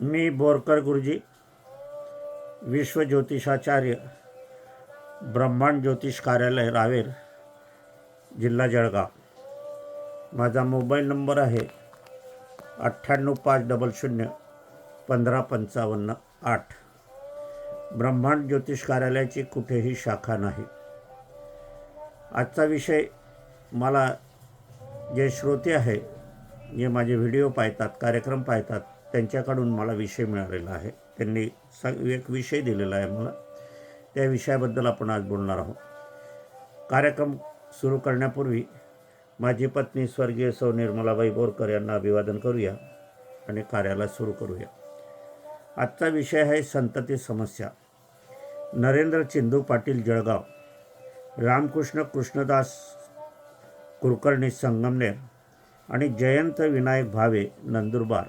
मी बोरकर गुरुजी विश्व ज्योतिषाचार्य ब्रह्मांड ज्योतिष कार्यालय रावेर जिल्हा जळगाव. माझा मोबाईल नंबर आहे अठ्ठ्याण्णव पाच डबल शून्य पंधरा पंचावन्न आठ. ब्रह्मांड ज्योतिष कार्यालयाची कुठेही शाखा नाही. आजचा विषय मला जे श्रोते आहे जे माझे व्हिडिओ पाहतात कार्यक्रम पाहतात त्यांच्याकडून मला विषय मिळालेला आहे. त्यांनी सांग एक विषय दिलेला आहे मला. त्या विषयाबद्दल आपण आज बोलणार आहोत. कार्यक्रम सुरू करण्यापूर्वी माझी पत्नी स्वर्गीय सौ निर्मलाबाई बोरकर यांना अभिवादन करूया आणि कार्याला सुरू करूया. आजचा विषय आहे संतती समस्या. नरेंद्र चिंदू पाटील जळगाव रामकृष्ण कृष्णदास कुलकर्णी संगमनेर आणि जयंत विनायक भावे नंदुरबार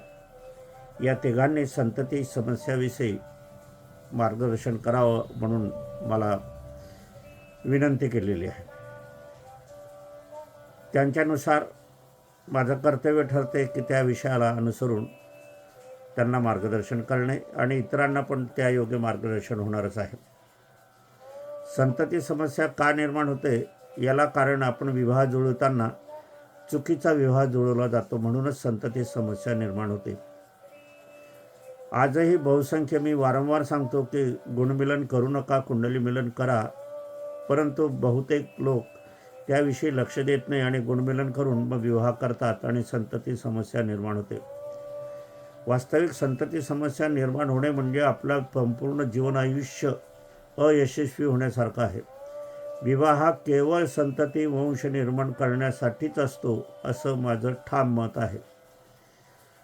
या तिघांनी संतती समस्याविषयी मार्गदर्शन करावं म्हणून मला विनंती केलेली आहे. त्यांच्यानुसार माझं कर्तव्य ठरते की त्या विषयाला अनुसरून त्यांना मार्गदर्शन करणे आणि इतरांना पण त्या योग्य मार्गदर्शन होणारच आहे. संतती समस्या का निर्माण होते याला कारण आपण विवाह जुळवताना चुकीचा विवाह जुळवला जातो म्हणूनच संतती समस्या निर्माण होते. आजही बहुसंख्य मी वारंवार सांगतो की गुणमिलन करू नका कुंडली मिलन करा. परंतु बहुतेक लोक त्याविषयी लक्ष देत नाही आणि गुणमिलन करून मग विवाह करतात आणि संतती समस्या निर्माण होते. वास्तविक संतती समस्या निर्माण होणे म्हणजे आपला संपूर्ण जीवन आयुष्य अयशस्वी होण्यासारखं आहे. विवाह केवळ संतती वंश निर्माण करण्यासाठीच असतो असं माझं ठाम मत आहे.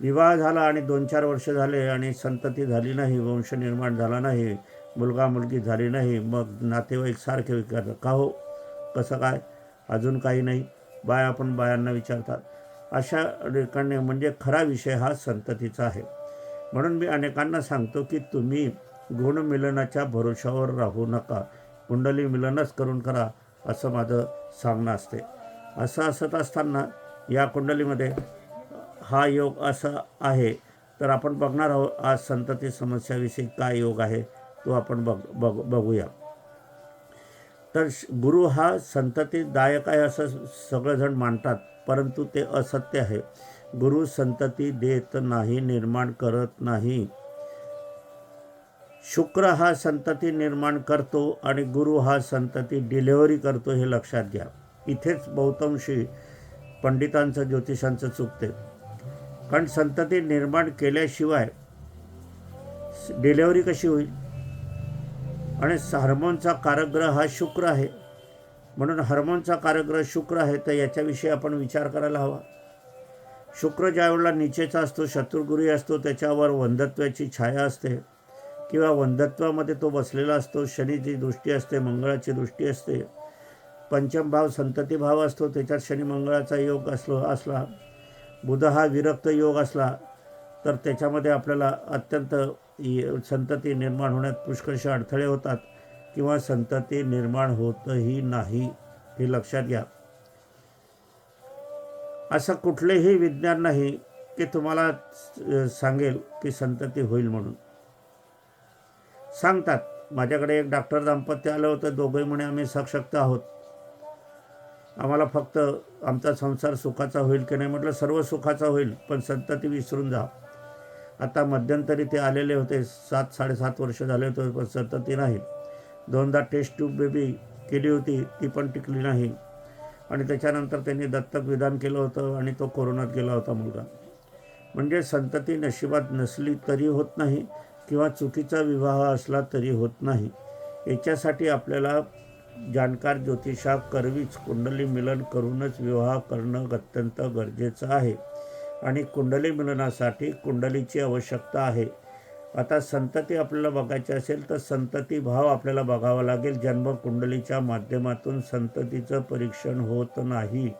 विवाह झाला आणि दोन चार वर्ष झाले आणि संतती झाली नाही वंश निर्माण झाला नाही मुलगा मुलगी झाली नाही मग नातेवाईक सारखे विचारतात का हो? कसं काय? अजून काही नाही. बाया आपण बायांना विचारतात. अशा ठिकाणी म्हणजे खरा विषय हा संततीचा आहे. म्हणून मी अनेकांना सांगतो की तुम्ही गुणमिलनाच्या भरोशावर राहू नका. कुंडली मिलनच करून करा असं माझं सांगणं असते. असं असत असताना या कुंडलीमध्ये हा योग असा आहे तर आपण बघणार आहोत आज संतती समस्याविषयी काय योग आहे तो आपण बघ बघ बघूया. तर श- गुरु हा संततीदायक आहे असं सगळेजण मानतात परंतु ते असत्य आहे. गुरु संतती देत नाही निर्माण करत नाही. शुक्र हा संतती निर्माण करतो आणि गुरु हा संतती डिलेवरी करतो हे लक्षात घ्या. इथेच बहुतांशी पंडितांचं ज्योतिषांचं चुकते कारण संतती निर्माण केल्याशिवाय डिलेवरी कशी होईल? आणि हार्मोनचा कारग्रह हा शुक्र आहे. म्हणून हार्मोनचा कारग्रह शुक्र आहे तर याच्याविषयी आपण विचार करायला हवा. शुक्र ज्यावेळेला निचेचा असतो शत्रुगुरी असतो त्याच्यावर वंदत्वाची छाया असते. किंवा वंदत्वामध्ये तो बसलेला असतो शनीची दृष्टी असते मंगळाची दृष्टी असते. पंचम भाव संतती भाव असतो त्याच्यात शनी मंगळाचा योग असलो असला. बुध हा विरक्त योग असला तर त्याच्यामध्ये आपल्याला अत्यंत संतती निर्माण होण्यात पुष्कळशे अडथळे होतात किंवा संतती निर्माण होतही नाही हे लक्षात घ्या. असं कुठलेही विज्ञान नाही की तुम्हाला सांगेल की संतती होईल म्हणून. सांगतात. माझ्याकडे एक डॉक्टर दाम्पत्य आलं होतं. दोघंही म्हणे आम्ही सशक्त आहोत. आम्हाला फक्त आमचा संसार सुखाचा होईल की नाही म्हटलं सर्व सुखाचा होईल पण संतती विसरून जा. आता मध्यंतरी ते आलेले होते सात साडेसात वर्ष झाले होते पण संतती नाही. दोनदा टेस्ट ट्यूब बेबी केली होती ती पण टिकली नाही. आणि त्याच्यानंतर त्यांनी दत्तक विधान केलं होतं आणि तो कोरोनात गेला होता मुलगा. म्हणजे संतती नशिबात नसली तरी होत नाही किंवा चुकीचा विवाह असला तरी होत नाही. याच्यासाठी आपल्याला जाणकार ज्योतिषा करवीच कुंडली मिलन करूनच विवाह करणं अत्यंत गरजेचं आहे. आणि कुंडली मिलनासाठी कुंडलीची आवश्यकता आहे. आता संतती आपल्याला बघायची असेल तर संतती भाव आपल्याला बघावा लागेल. जन्म कुंडलीच्या माध्यमातून संततीचं परीक्षण होत नाही.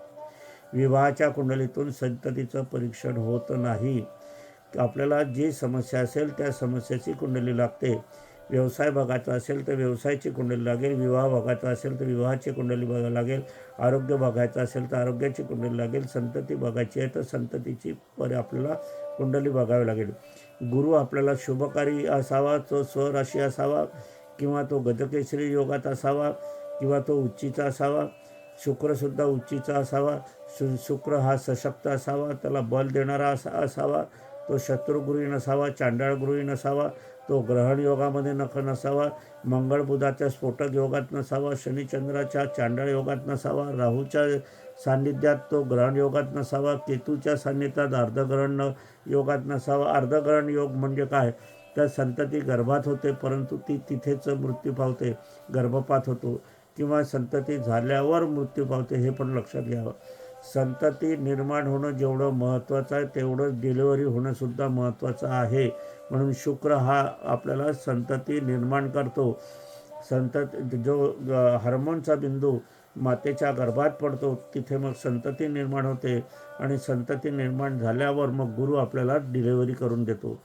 विवाहाच्या कुंडलीतून संततीचं परीक्षण होत नाही. आपल्याला जी समस्या असेल त्या समस्येची कुंडली लागते. व्यवसाय बघायचा असेल तर व्यवसायाची कुंडली लागेल विवाह बघायचा असेल तर विवाहाची कुंडली बघायला लागेल आरोग्य बघायचं असेल तर आरोग्याची कुंडली लागेल संतती बघायची आहे तर संततीची पर आपल्याला कुंडली बघावी लागेल. गुरु आपल्याला शुभकारी असावा तो स्वराशी असावा किंवा तो गजकेसरी योगात असावा किंवा तो उच्चीचा असावा शुक्रसुद्धा उच्चीचा असावा शु शुक्र हा सशक्त असावा त्याला बल देणारा असा असावा तो शत्रुगृही नसावा चांडाळगृही नसावा तो ग्रहण योगामध्ये नख नसावा मंगळ बुधाच्या स्फोटक योगात नसावा शनिचंद्राच्या चांडाळ योगात नसावा राहूच्या सान्निध्यात तो ग्रहण योगात नसावा केतूच्या सान्निध्यात अर्धग्रहण योगात नसावा. अर्धग्रहण योग म्हणजे काय? तर संतती गर्भात होते परंतु ती तिथेच मृत्यू पावते गर्भपात होतो. किंवा संतती झाल्यावर मृत्यू पावते हे पण लक्षात घ्यावं. संतती निर्माण होणं जेवढं महत्त्वाचं आहे तेवढं डिलिव्हरी होणंसुद्धा महत्त्वाचं आहे. म्हणून शुक्र हा आपल्याला संतती निर्माण करतो. संतत जो हार्मोनचा बिंदू मातेच्या गर्भात पडतो तिथे मग संतती निर्माण होते आणि संतती निर्माण झाल्यावर मग गुरु आपल्याला डिलिव्हरी करून देतो.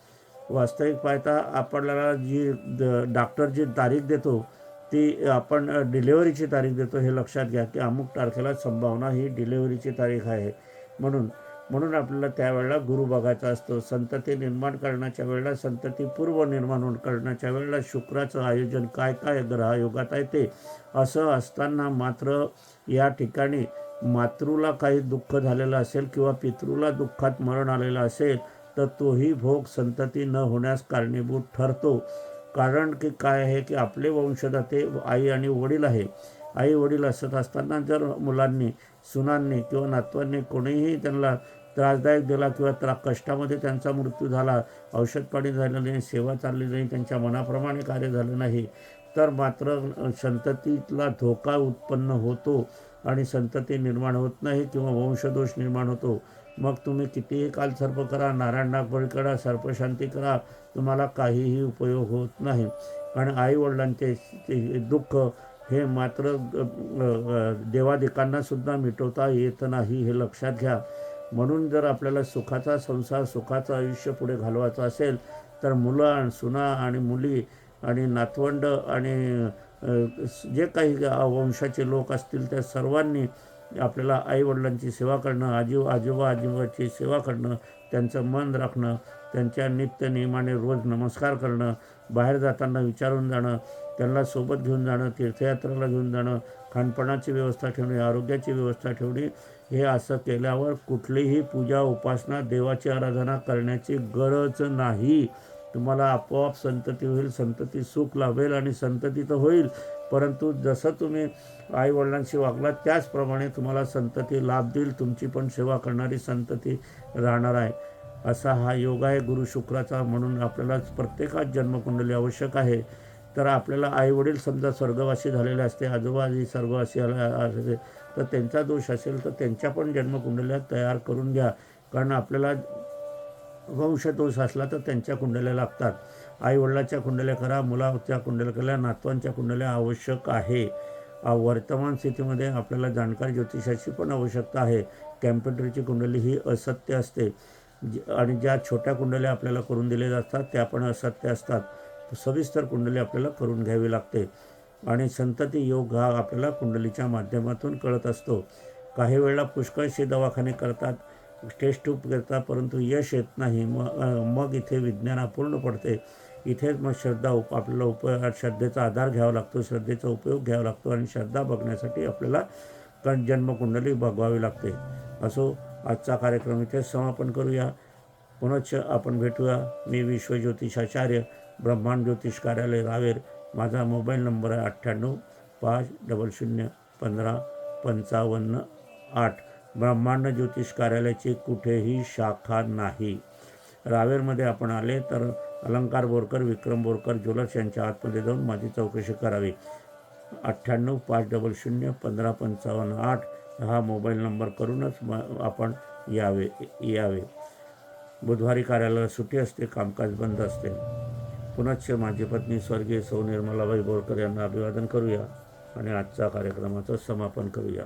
वास्तविक पाहता आपल्याला जी द- डॉक्टर जी तारीख देतो ती आपण डिलेवरीची तारीख देतो हे लक्षात घ्या की अमुक तारखेला संभावना ही डिलेवरीची तारीख आहे. म्हणून म्हणून आपल्याला त्यावेळेला गुरु बघायचा असतो. संतती निर्माण करण्याच्या वेळेला संतती पूर्व निर्माण करण्याच्या वेळेला शुक्राचं आयोजन काय काय ग्रहयोगात आहे ते असं असताना मात्र या ठिकाणी मातृला काही दुःख झालेलं असेल किंवा पितृला दुःखात मरण आलेलं असेल तर तोही भोग संतती न होण्यास कारणीभूत ठरतो. कारण की काय आहे की आपले वंशदाते आई आणि वडील आहे. आई वडील असत असताना जर मुलांनी सुनांनी किंवा नातवांनी कोणीही त्यांना त्रासदायक दिला किंवा त्रा कष्टामध्ये त्यांचा मृत्यू झाला औषधपाणी झालं नाही सेवा चालली नाही त्यांच्या मनाप्रमाणे कार्य झालं नाही तर मात्र संततीला धोका उत्पन्न होतो. आणि संतती निर्माण होत नाही किंवा वंशदोष निर्माण होतो. मग तुम्ही कितीही कालसर्प करा नारायण नागबळी करा सर्पशांती करा तुम्हाला काहीही उपयोग होत नाही. आणि आईवडिलांचे ते दुःख हे मात्र देवाधिकांनासुद्धा मिटवता येत नाही हे लक्षात घ्या. म्हणून जर आपल्याला सुखाचा संसार सुखाचं आयुष्य पुढे घालवायचं असेल तर मुलं सुना आणि मुली आणि नातवंड आणि जे काही वंशाचे लोक असतील त्या सर्वांनी आपल्याला आईवडिलांची सेवा करणं आजी आजोबा आजोबाची सेवा करणं त्यांचं मन राखणं त्यांच्या नित्य नियमाने रोज नमस्कार करणं बाहेर जाताना विचारून जाणं त्यांना सोबत घेऊन जाणं तीर्थयात्रेला घेऊन जाणं खानपणाची व्यवस्था ठेवणे आरोग्याची व्यवस्था ठेवणे हे असं केल्यावर कुठलीही पूजा उपासना देवाची आराधना करण्याची गरज नाही. तुम्हाला आपोआप संतती होईल संतती सुख लाभेल आणि संतती तर होईल. परंतु जसं तुम्ही आईवडिलांशी वागलात त्याचप्रमाणे तुम्हाला संतती लाभ देईल. तुमची पण सेवा करणारी संतती राहणार आहे. असा हा योग आहे. गुरु शुक्राचा म्हणून आपल्याला प्रत्येकात जन्मकुंडली आवश्यक आहे. तर आपल्याला आईवडील समजा स्वर्गवासी झालेले असते आजोबा जी स्वर्गवासी असते तर त्यांचा दोष असेल तर त्यांच्या पण जन्मकुंडल्या तयार करून घ्या. कारण आपल्याला वंशदोष असला तर त्यांच्या कुंडल्या लागतात. आईवडिलाच्या कुंडल्या करा मुलाच्या कुंडल्या करा नातवांच्या कुंडल्या आवश्यक आहे. वर्तमान स्थितीमध्ये आपल्याला जाणकार ज्योतिषाची पण आवश्यकता आहे. कॅम्प्युटरची कुंडली ही असत्य असते. आणि ज्या छोट्या कुंडल्या आपल्याला करून दिल्या जातात त्या पण असत्य असतात. सविस्तर कुंडली आपल्याला करून घ्यावी लागते. आणि संतती योग हा आपल्याला कुंडलीच्या माध्यमातून कळत असतो. काही वेळेला पुष्कळशी दवाखाने करतात. टेस्ट करता परंतु यश येत नाही मग मग इथे विज्ञान अपूर्ण पडते. इथेच मग श्रद्धा उप आपल्याला उप श्रद्धेचा आधार घ्यावा लागतो श्रद्धेचा उपयोग घ्यावा लागतो आणि श्रद्धा बघण्यासाठी आपल्याला कण जन्मकुंडली बघवावी लागते. असो आजचा कार्यक्रम इथेच समापन करूया. पुनश्च आपण भेटूया. मी विश्वज्योतिषाचार्य ब्रह्मांड ज्योतिष कार्यालय रावेर. माझा मोबाईल नंबर आहे अठ्ठ्याण्णव पाच डबल शून्य पंधरा पंचावन्न आठ. ब्रह्मांड ज्योतिष कार्यालयाची कुठेही शाखा नाही. रावेरमध्ये आपण आले तर अलंकार बोरकर विक्रम बोरकर ज्वेलर्स यांच्या आतमध्ये जाऊन माझी चौकशी करावी. अठ्ठ्याण्णव पाच डबल शून्य पंधरा पंचावन्न आठ हा मोबाईल नंबर करूनच म आपण यावे यावे. बुधवारी कार्यालयाला सुट्टी असते कामकाज बंद असते. पुनश्च माझी पत्नी स्वर्गीय सौ निर्मलाबाई बोरकर यांना अभिवादन करूया आणि आजचा कार्यक्रमाचं समापन करूया.